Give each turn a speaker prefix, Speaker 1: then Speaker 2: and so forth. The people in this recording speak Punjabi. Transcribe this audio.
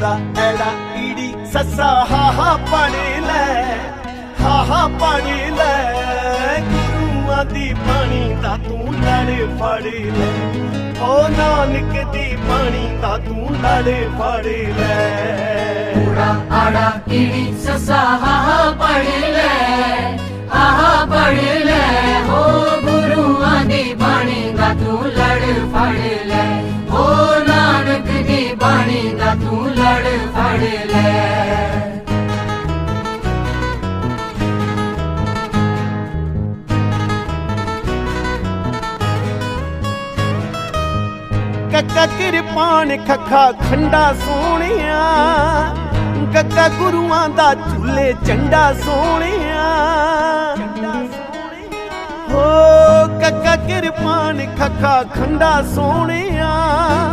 Speaker 1: ਊੜਾ ਐੜਾ ਈੜੀ ਸੱਸਾ, ਹਾ ਹਾ ਲੈ, ਹਾ ਹਾ ਲੈ। ਗੁਰੂਆਂ ਦੀ ਬਾਣੀ ਦਾ ਤੂੰ ਲੜ ਫੜ ਲੈ। ਓ ਨਾਨਕ ਦੀ ਬਾਣੀ ਦਾ ਤੂੰ ਲੜ ਫੜ ਲੈ।
Speaker 2: ਊੜਾ ਆੜਾ, ਈੜੀ ਸੱਸਾ, ਹਾ ਪੜ ਲੈ। ਆਹਾ ਪੜ ਲੈ। ਹੋ ਗੁਰੂਆਂ ਦੀ ਬਾਣੀ ਦਾ ਤੂੰ ਲੜ ਫੜ ਲੈ। ਲੜ ਲੈ
Speaker 1: ਕੱਕਾ ਕਿਰਪਾਨ ਖੱਖਾ ਖੰਡਾ ਸੋਹਣਿਆ। ਕੱਕਾ ਗੁਰੂਆਂ ਦਾ ਝੂਲੇ ਝੰਡਾ ਸੋਹਣਿਆ। ਹੋ ਕੱਕਾ ਕਿਰਪਾਨ ਖੱਖਾ ਖੰਡਾ ਸੋਹਣਿਆ।